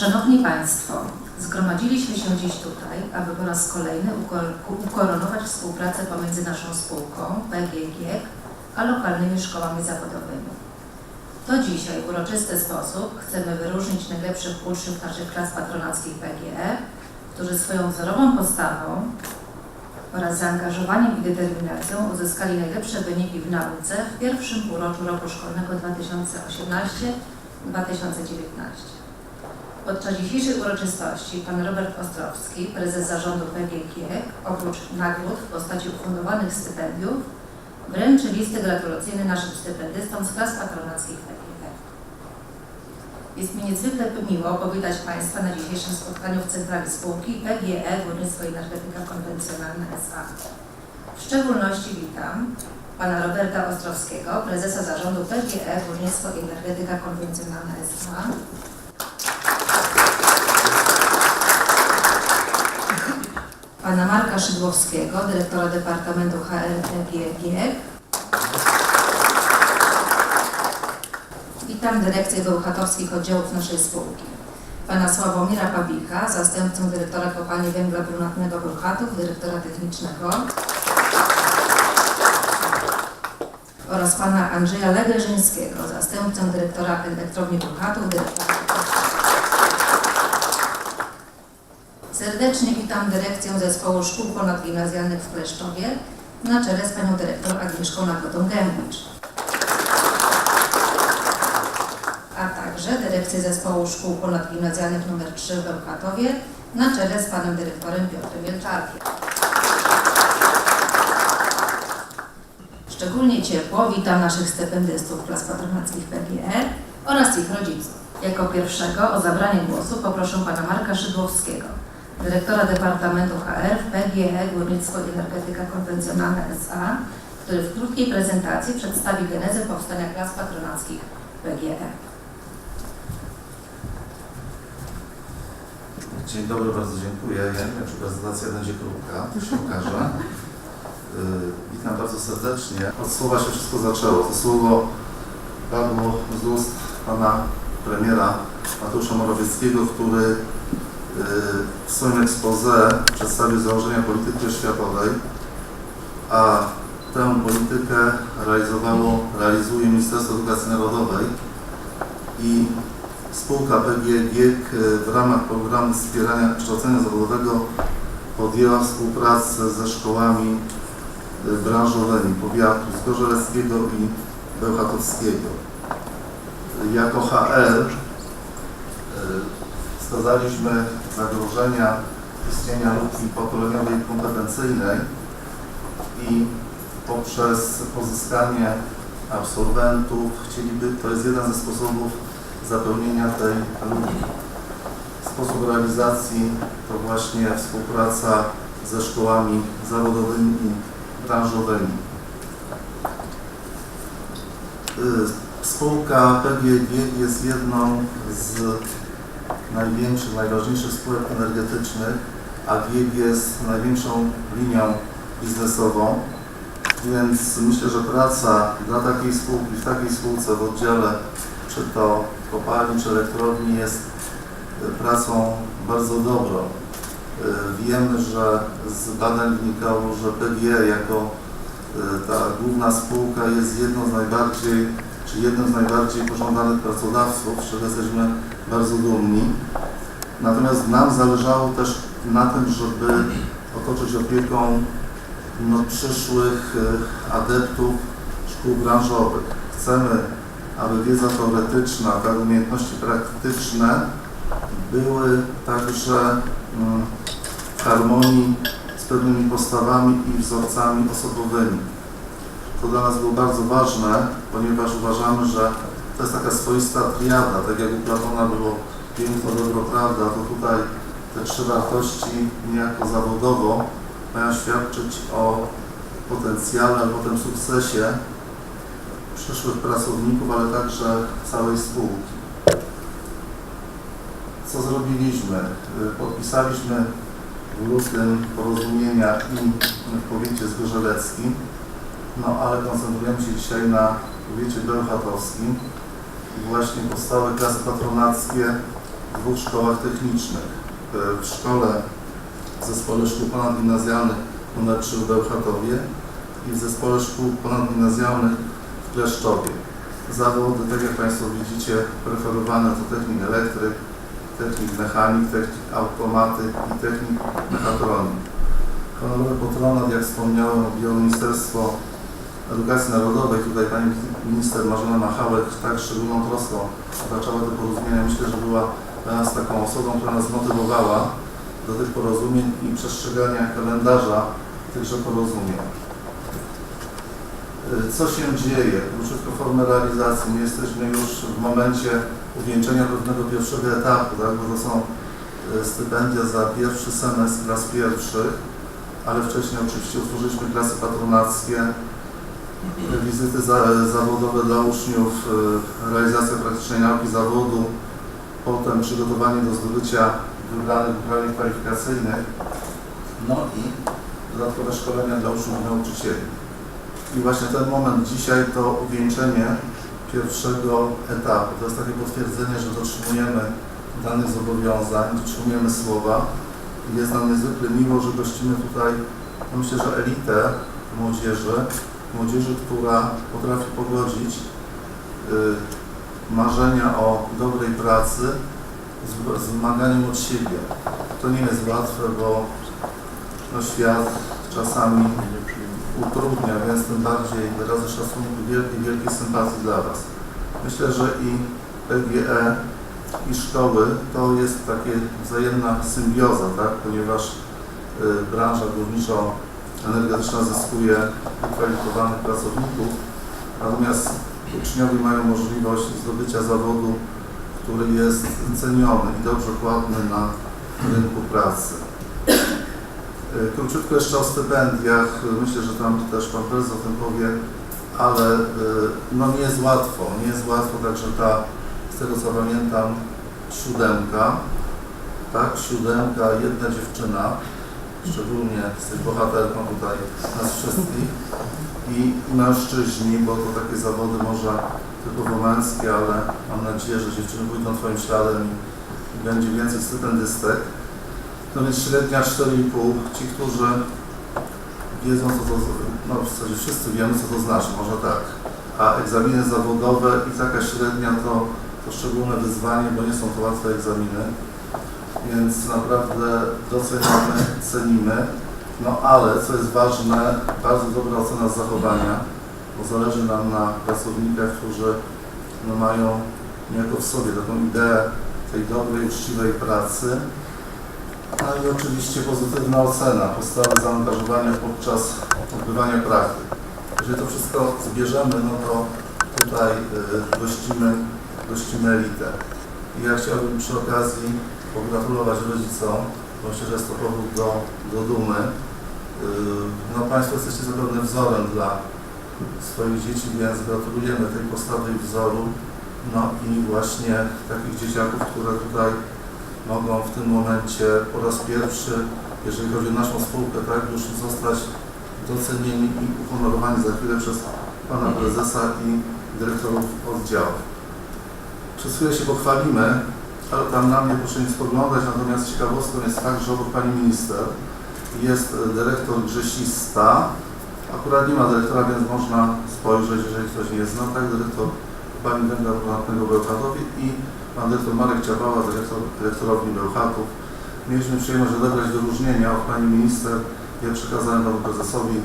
Szanowni Państwo, zgromadziliśmy się dziś tutaj, aby po raz kolejny uko- ukoronować współpracę pomiędzy naszą spółką PGG a lokalnymi szkołami zawodowymi. To dzisiaj w uroczysty sposób chcemy wyróżnić najlepszych uczniów naszych klas patronackich PGE, którzy swoją wzorową postawą oraz zaangażowaniem i determinacją uzyskali najlepsze wyniki w nauce w pierwszym półroczu roku szkolnego 2018-2019. Podczas dzisiejszej uroczystości pan Robert Ostrowski, prezes zarządu PGG, oprócz nagród w postaci ufundowanych stypendiów, wręczy listy gratulacyjne naszym stypendystom z klas patronackich PGG. Jest mi niezwykle miło powitać Państwa na dzisiejszym spotkaniu w centrali spółki PGE Górnictwo i Energetyka Konwencjonalna S.A. W szczególności witam pana Roberta Ostrowskiego, prezesa zarządu PGE Górnictwo i Energetyka Konwencjonalna S.A. Pana Marka Szydłowskiego, dyrektora Departamentu HRPGG. Witam dyrekcję bełchatowskich oddziałów naszej spółki. Pana Sławomira Pawlika, zastępcę dyrektora kopalni węgla brunatnego Bełchatów, dyrektora technicznego. Oraz pana Andrzeja Legerzyńskiego, zastępcę dyrektora elektrowni Bełchatów, dyrektora Serdecznie witam dyrekcję Zespołu Szkół Ponadgimnazjalnych w Kleszczowie na czele z panią dyrektor Agnieszką Nagodą Gębicz. A także dyrekcję Zespołu Szkół Ponadgimnazjalnych nr 3 w Bełchatowie na czele z panem dyrektorem Piotrem Wielczarkiem. Szczególnie ciepło witam naszych stypendystów klas patronackich PGE oraz ich rodziców. Jako pierwszego o zabranie głosu poproszę pana Marka Szydłowskiego, dyrektora Departamentu HR w PGE Górnictwo i Energetyka Konwencjonalna S.A., który w krótkiej prezentacji przedstawi genezę powstania klas patronackich PGE. Dzień dobry, bardzo dziękuję. Ja nie wiem, czy prezentacja będzie krótka, to się okaże. Yy, Witam bardzo serdecznie. Od słowa się wszystko zaczęło. To słowo padło z ust pana premiera Mateusza Morawieckiego, który w swoim expose przedstawił założenia polityki oświatowej, a tę politykę realizowało, realizuje Ministerstwo Edukacji Narodowej i Spółka PGG w ramach programu wspierania kształcenia zawodowego podjęła współpracę ze szkołami branżowymi powiatu zgorzeleckiego i bełchatowskiego. Jako HR y, wskazaliśmy zagrożenia istnienia luki pokoleniowej kompetencyjnej i poprzez pozyskanie absolwentów chcieliby, to jest jeden ze sposobów zapełnienia tej luki. Sposób realizacji to właśnie współpraca ze szkołami zawodowymi i branżowymi. Y, Spółka PGG jest jedną z największych, najważniejszych spółek energetycznych, a GIEG jest największą linią biznesową, więc myślę, że praca dla takiej spółki, w takiej spółce w oddziale czy to kopalni, czy elektrowni jest y, pracą bardzo dobrą. Y, Wiemy, że z badań wynikało, że PGE jako y, ta główna spółka jest jedną z najbardziej, czy jednym z najbardziej pożądanych pracodawców, z czego jesteśmy bardzo dumni. Natomiast nam zależało też na tym, żeby otoczyć opieką no, przyszłych y, adeptów szkół branżowych. Chcemy aby wiedza teoretyczna, tak umiejętności praktyczne były także mm, w harmonii z pewnymi postawami i wzorcami osobowymi. To dla nas było bardzo ważne, ponieważ uważamy, że to jest taka swoista triada, tak jak u Platona było piękno, dobro, prawda, to tutaj te trzy wartości niejako zawodowo mają świadczyć o potencjale, ale potem sukcesie przyszłych pracowników, ale także całej spółki. Co zrobiliśmy? Y, Podpisaliśmy w lutym porozumienia i w powiecie zgorzeleckim, no ale koncentrujemy się dzisiaj na powiecie bełchatowskim. I właśnie powstałe klasy patronackie w dwóch szkołach technicznych. E, W szkole, w zespole szkół ponadgimnazjalnych nr 3 w i w zespole szkół ponadgimnazjalnych w Kleszczowie. Zawody, tak jak Państwo widzicie, preferowane to technik elektryk, technik mechanik, technik automatyk i technik mechatronii. Honorowy patronat, jak wspomniałem, objęło Ministerstwo Edukacji Narodowej. Tutaj Pani Minister Marzena Machałek tak szczególną troską otaczała te porozumienia. Myślę, że była dla nas taką osobą, która nas zmotywowała do tych porozumień i przestrzegania kalendarza tychże porozumień. Y, Co się dzieje? Króciutko formę realizacji. My jesteśmy już w momencie uwieńczenia pewnego pierwszego etapu, tak? bo to są y, stypendia za pierwszy semestr klas pierwszych, ale wcześniej oczywiście utworzyliśmy klasy patronackie, wizyty za, zawodowe dla uczniów, y, realizacja praktycznej nauki zawodu, potem przygotowanie do zdobycia wybranych uprawnień kwalifikacyjnych, no i dodatkowe szkolenia dla uczniów i nauczycieli. I właśnie ten moment dzisiaj to uwieńczenie pierwszego etapu. To jest takie potwierdzenie, że dotrzymujemy danych zobowiązań, dotrzymujemy słowa. Jest nam niezwykle miło, że gościmy tutaj, no myślę, że elitę młodzieży, młodzieży, która potrafi pogodzić y, marzenia o dobrej pracy z, wymaganiem od siebie. To nie jest łatwe, bo no, świat czasami utrudnia, więc tym bardziej wyrazy szacunku wielkiej, wielkiej sympatii dla Was. Myślę, że i PGE i szkoły to jest takie wzajemna symbioza, tak? ponieważ y, branża górniczo-energetyczna zyskuje wykwalifikowanych pracowników, natomiast uczniowie mają możliwość zdobycia zawodu, który jest ceniony i dobrze płatny na rynku pracy. Y, Króciutko jeszcze o stypendiach. Myślę, że tam też Pan Prezes o tym powie, ale y, no nie jest łatwo. Nie jest łatwo, także ta, z tego co pamiętam, siódemka, tak, siódemka, jedna dziewczyna, szczególnie jesteś bohaterką tutaj nas wszystkich i mężczyźni, bo to takie zawody może typowo męskie, ale mam nadzieję, że dziewczyny pójdą Twoim śladem i będzie więcej stypendystek. No więc średnia 4,5. Ci, którzy wiedzą, co to, no w zasadzie wszyscy wiemy, co to znaczy, może tak. A egzaminy zawodowe i taka średnia to, to szczególne wyzwanie, bo nie są to łatwe egzaminy. Więc naprawdę doceniamy, cenimy. No ale, co jest ważne, bardzo dobra ocena zachowania, bo zależy nam na pracownikach, którzy no, mają niejako w sobie taką ideę tej dobrej, uczciwej pracy, no i oczywiście pozytywna ocena, postawy zaangażowania podczas odbywania praktyk. Jeżeli to wszystko zbierzemy, no to tutaj y, gościmy, gościmy elitę. I ja chciałbym przy okazji pogratulować rodzicom, bo myślę, że jest to powód do, do dumy. Y, No Państwo jesteście zapewne wzorem dla swoich dzieci, więc gratulujemy tej postawy i wzoru. No i właśnie takich dzieciaków, które tutaj mogą w tym momencie po raz pierwszy, jeżeli chodzi o naszą spółkę, tak, już zostać docenieni i uhonorowani za chwilę przez Pana Prezesa i dyrektorów oddziałów. Przez chwilę się pochwalimy, tam na mnie proszę nie spoglądać, natomiast ciekawostką jest fakt, że obok Pani Minister jest e, dyrektor Grzesista. Akurat nie ma dyrektora, więc można spojrzeć, jeżeli ktoś nie zna, tak, dyrektor Pani Węgla Prywatnego w Bełchatowie i pan dyrektor Marek Ciabała, dyrektor elektrowni Bełchatów. Mieliśmy przyjemność odebrać wyróżnienia od pani minister. Ja przekazałem panu prezesowi.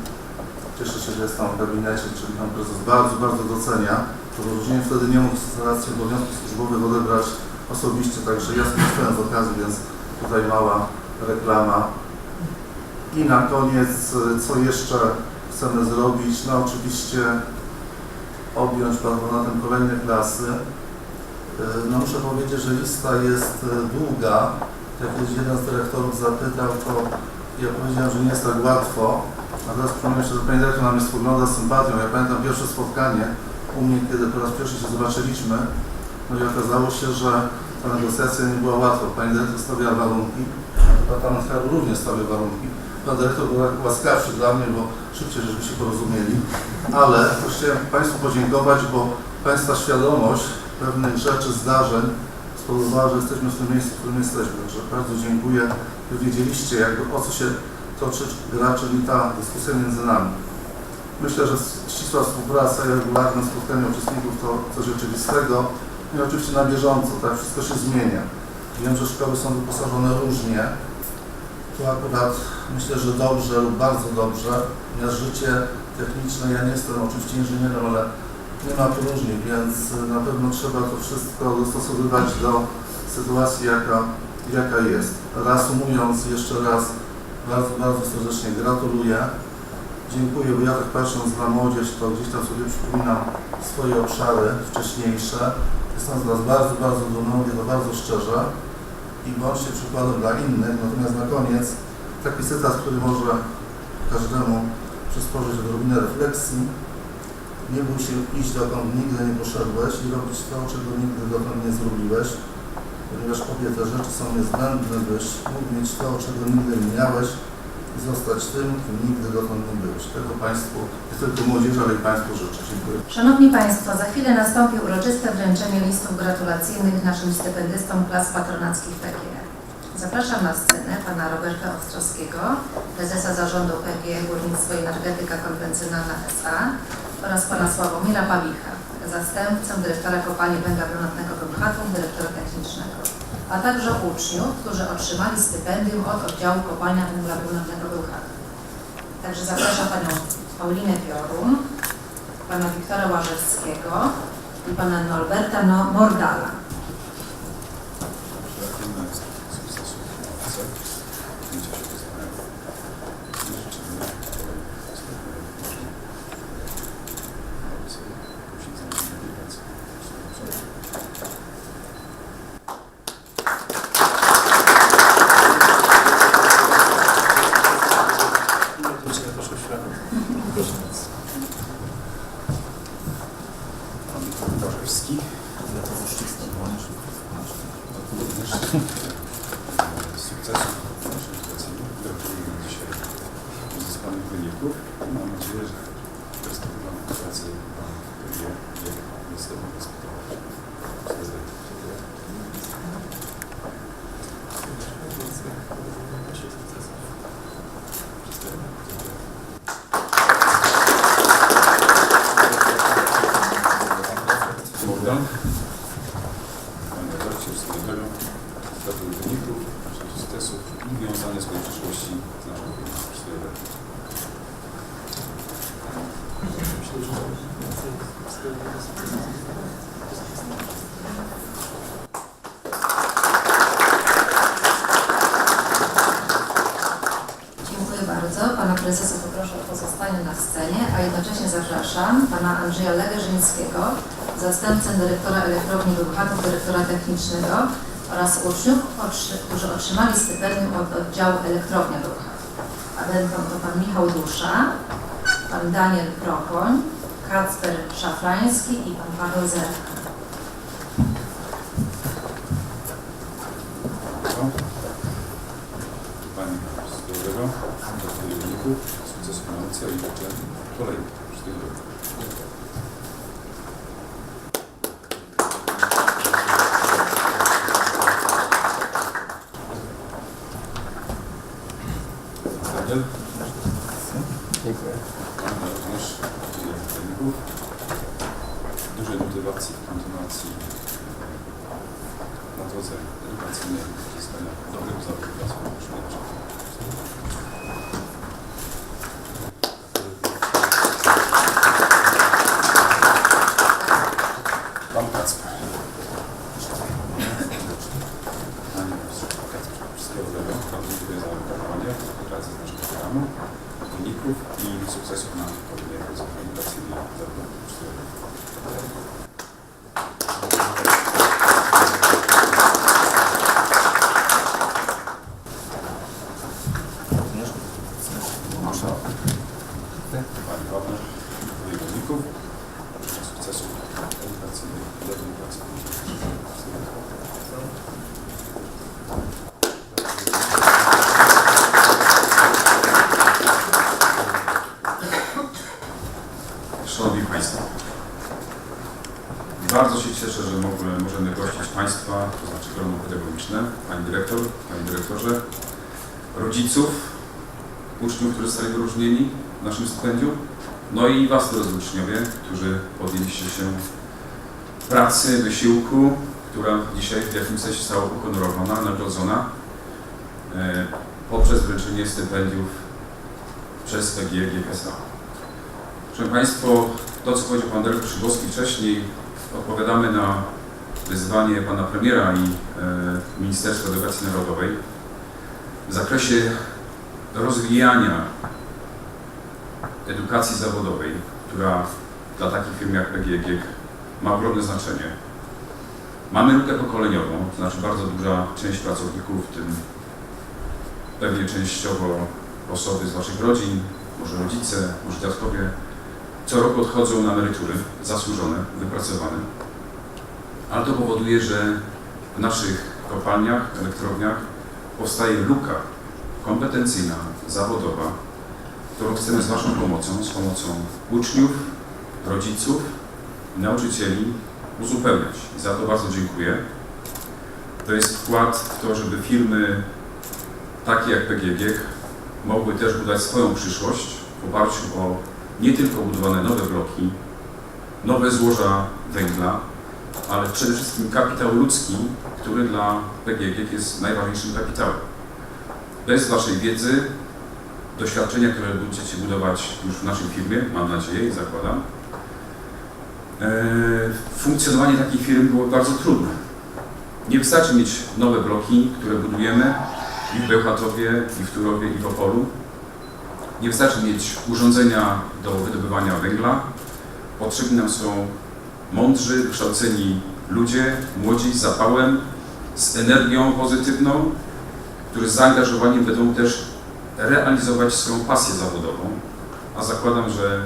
Cieszę się, że jest tam w gabinecie, czyli pan prezes bardzo, bardzo docenia. To wyróżnienie wtedy nie mógł z racji obowiązków służbowych odebrać osobiście, także ja skorzystałem z okazji, więc tutaj mała reklama. I na koniec, co jeszcze chcemy zrobić? No oczywiście objąć patronatem kolejne klasy. Y, No muszę powiedzieć, że lista jest y, długa. Jak jeden z dyrektorów zapytał, to ja powiedziałem, że nie jest tak łatwo. A teraz przypomnę się, że pani dyrektor na mnie spogląda z sympatią. Ja pamiętam pierwsze spotkanie u mnie, kiedy po raz pierwszy się zobaczyliśmy. No i okazało się, że ta negocjacja nie była łatwa. Pani dyrektor stawiała warunki, departament HR również stawiał warunki. Pan dyrektor był łaskawszy dla mnie, bo szybciej żeśmy się porozumieli. Ale chciałem Państwu podziękować, bo Państwa świadomość pewnych rzeczy, zdarzeń spowodowała, że jesteśmy w tym miejscu, w którym jesteśmy. Także bardzo dziękuję, że wiedzieliście jakby o co się toczy gra, czyli ta dyskusja między nami. Myślę, że ścisła współpraca i regularne spotkania uczestników to coś oczywistego i oczywiście na bieżąco, tak, wszystko się zmienia. Wiem, że szkoły są wyposażone różnie. Tu akurat myślę, że dobrze lub bardzo dobrze, ponieważ życie techniczne, ja nie jestem oczywiście inżynierem, ale nie ma tu różnic, więc na pewno trzeba to wszystko dostosowywać do sytuacji, jaka, jaka jest. Reasumując jeszcze raz, bardzo, bardzo serdecznie gratuluję. Dziękuję, bo ja tak patrząc na młodzież, to gdzieś tam sobie przypominam swoje obszary wcześniejsze. Jestem z Was bardzo, bardzo dumny, mówię to bardzo szczerze i bądźcie przykładem dla innych. Natomiast na koniec taki cytat, który może każdemu przysporzyć odrobinę refleksji. Nie bój się iść dokąd nigdy nie poszedłeś i robić to, czego nigdy dotąd nie zrobiłeś, ponieważ obie te rzeczy są niezbędne, byś mógł mieć to, czego nigdy nie miałeś zostać tym, kim nigdy dotąd nie byłeś. Tego Państwu, nie tylko młodzieży, ale i Państwu życzę. Dziękuję. Szanowni Państwo, za chwilę nastąpi uroczyste wręczenie listów gratulacyjnych naszym stypendystom klas patronackich PGE. Zapraszam na scenę pana Roberta Ostrowskiego, prezesa zarządu PGE Górnictwo i Energetyka Konwencjonalna SA oraz pana Sławomira Pawicha, zastępcę dyrektora kopalni węgla brunatnego Bełchatów, dyrektora technicznego, a także uczniów, którzy otrzymali stypendium od oddziału kopalnia węgla brunatnego Bełchatów. Także zapraszam panią Paulinę Piorun, pana Wiktora Łażewskiego i pana Norberta No- Mordala. Pan Bożewski. Sukcesów edukacyjnych. Gratuluję dzisiaj uzyskanych wyników. i Mam nadzieję, że perspektywa pracy Pan wie, wie, jest to dyskutować. Bogdan. Panie Robercie, wszystkiego dobrego. Dobrych wyników, naszych sukcesów i wiązania swojej przyszłości z naszą firmą. Wszystkiego dobrego. Dziękuję bardzo. Pana prezesa poproszę o pozostanie na scenie, a jednocześnie zapraszam pana Andrzeja Legerzyńskiego, zastępcę dyrektora elektrowni Bełchatów, dyrektora technicznego oraz uczniów, którzy otrzymali stypendium od oddziału elektrownia Bełchatów. A będą to pan Michał Dusza, pan Daniel Prokoń, Kacper Szafrański i pan Paweł Zerka. Pani wszystkiego dobrego. Gratuluję wyników, sukcesów na nauce i на повідомлення за організації. Dyrektor, Panie Dyrektorze, rodziców, uczniów, którzy zostali wyróżnieni w naszym stypendium, no i Was, drodzy uczniowie, którzy podjęliście się pracy, wysiłku, która dzisiaj w jakimś sensie została uhonorowana, nagrodzona e, poprzez wręczenie stypendiów przez PGG GKSA. Proszę Państwo, to co powiedział Pan Dyrektor Szybowski wcześniej, odpowiadamy na wyzwanie Pana Premiera i e, Ministerstwa Edukacji Narodowej w zakresie rozwijania edukacji zawodowej, która dla takich firm jak PGG ma ogromne znaczenie. Mamy lukę pokoleniową, to znaczy bardzo duża część pracowników, w tym pewnie częściowo osoby z Waszych rodzin, może rodzice, może dziadkowie, co roku odchodzą na emerytury zasłużone, wypracowane. Ale to powoduje, że w naszych kopalniach, elektrowniach powstaje luka kompetencyjna, zawodowa, którą chcemy z Waszą pomocą, z pomocą uczniów, rodziców nauczycieli uzupełniać. Za to bardzo dziękuję. To jest wkład w to, żeby firmy takie jak PGG mogły też budować swoją przyszłość w oparciu o nie tylko budowane nowe bloki, nowe złoża węgla, ale przede wszystkim kapitał ludzki, który dla PGG jest najważniejszym kapitałem. Bez Waszej wiedzy, doświadczenia, które będziecie budować już w naszej firmie, mam nadzieję i zakładam, e, funkcjonowanie takich firm było bardzo trudne. Nie wystarczy mieć nowe bloki, które budujemy i w Bełchatowie, i w Turowie, i w Opolu. Nie wystarczy mieć urządzenia do wydobywania węgla. Potrzebni nam są mądrzy, wykształceni ludzie, młodzi, z zapałem, z energią pozytywną, którzy z zaangażowaniem będą też realizować swoją pasję zawodową. A zakładam, że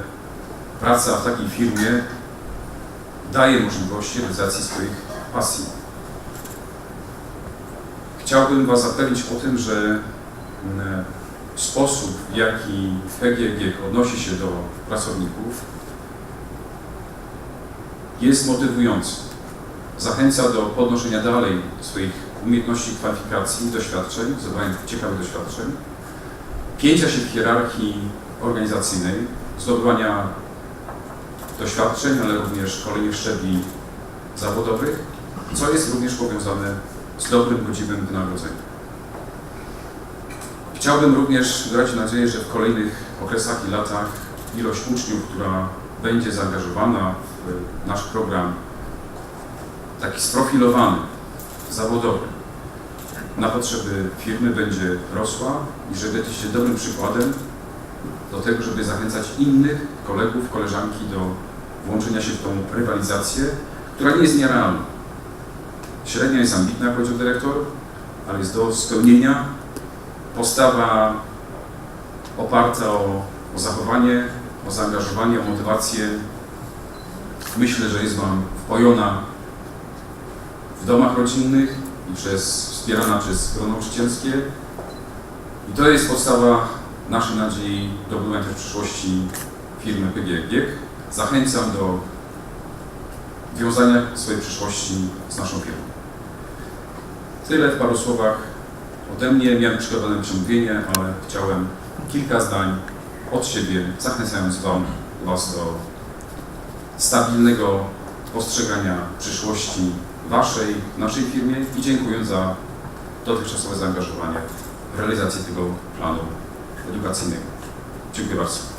praca w takiej firmie daje możliwości realizacji swoich pasji. Chciałbym Was zapewnić o tym, że mm, sposób, w jaki PGG odnosi się do pracowników, jest motywujący. Zachęca do podnoszenia dalej swoich umiejętności, kwalifikacji, doświadczeń, zdobywania ciekawych doświadczeń, pięcia się w hierarchii organizacyjnej, zdobywania doświadczeń, ale również szkolenie szczebli zawodowych, co jest również powiązane z dobrym, godziwym wynagrodzeniem. Chciałbym również wyrazić nadzieję, że w kolejnych okresach i latach ilość uczniów, która będzie zaangażowana nasz program taki sprofilowany, zawodowy, na potrzeby firmy będzie rosła i że będziecie dobrym przykładem do tego, żeby zachęcać innych kolegów, koleżanki do włączenia się w tą rywalizację, która nie jest nierealna. Średnia jest ambitna, jak powiedział dyrektor, ale jest do spełnienia. Postawa oparta o, o zachowanie, o zaangażowanie, o motywację. Myślę, że jest Wam wpojona w domach rodzinnych i przez, wspierana przez grono nauczycielskie. I to jest podstawa naszej nadziei do budowania też przyszłości firmy PGG. Zachęcam do wiązania swojej przyszłości z naszą firmą. Tyle w paru słowach ode mnie. Miałem przygotowane przemówienie, ale chciałem kilka zdań od siebie, zachęcając Wam, Was do stabilnego postrzegania przyszłości Waszej, naszej firmie i dziękując za dotychczasowe zaangażowanie w realizację tego planu edukacyjnego. Dziękuję bardzo.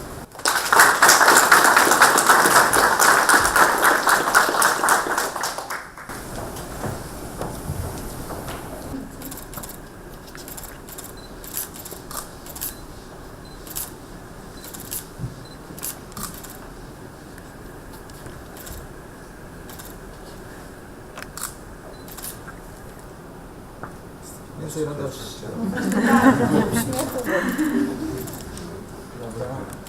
Więcej radości. Dobra.